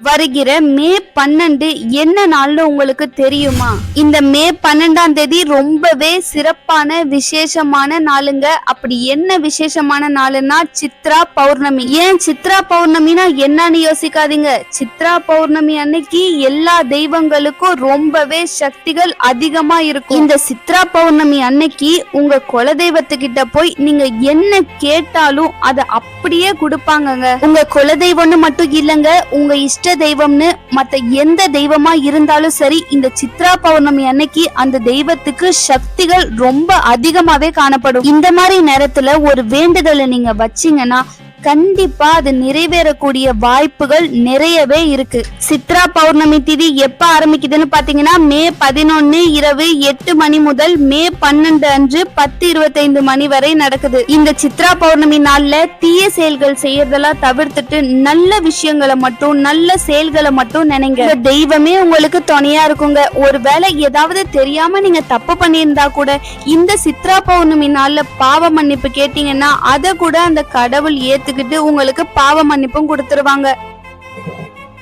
வருகிற மே பன்னெண்டு என்ன நாள்னு உங்களுக்கு தெரியுமா? இந்த மே பன்னெண்டாம் தேதி ரொம்பவே சிறப்பான விசேஷமான நாளுங்க. அப்படி என்ன விசேஷமான நாளுன்னா சித்ரா பௌர்ணமி. ஏன் சித்ரா பௌர்ணமினா என்னன்னு யோசிக்காதீங்க. சித்ரா பௌர்ணமி அன்னைக்கு எல்லா தெய்வங்களுக்கும் ரொம்பவே சக்திகள் அதிகமா இருக்கும். இந்த சித்ரா பௌர்ணமி அன்னைக்கு உங்க குலதெய்வத்துக்கிட்ட போய் நீங்க என்ன கேட்டாலும் அதை அப்படியே கொடுப்பாங்கங்க. உங்க குலதெய்வம்னு மட்டும் இல்லைங்க. உங்க இஷ்ட தெய்வம்னு மத்த எந்த தெய்வமா இருந்தாலும் சரி இந்த சித்ரா பௌர்ணமி அன்னைக்கு அந்த தெய்வத்துக்கு சக்திகள் ரொம்ப அதிகமாவே காணப்படும். இந்த மாதிரி நேரத்துல ஒரு வேண்டுதலை நீங்க வச்சீங்கன்னா கண்டிப்பா அது நிறைவேறக்கூடிய வாய்ப்புகள் நிறையவே இருக்கு. சித்ரா பௌர்ணமி திதி எப்ப ஆரம்பிக்குதுன்னு பாத்தீங்கன்னா மே பதினொன்னு இரவு எட்டு மணி முதல் மே பன்னெண்டு அன்று பத்து இருபத்தைந்து மணி வரை நடக்குது. இந்த சித்ரா பௌர்ணமி நாள்ல தீய செயல்கள் செய்யறதெல்லாம் தவிர்த்துட்டு நல்ல விஷயங்களை மட்டும் நல்ல செயல்களை மட்டும் நினைங்க. தெய்வமே உங்களுக்கு துணையா இருக்குங்க. ஒருவேளை ஏதாவது தெரியாம நீங்க தப்பு பண்ணியிருந்தா கூட இந்த சித்ரா பௌர்ணமி நாள்ல பாவ மன்னிப்பு கேட்டீங்கன்னா அதை கூட அந்த கடவுள் ஏத்துக்கிட்டு உங்களுக்கு பாவ மன்னிப்பும் கொடுத்துருவாங்க.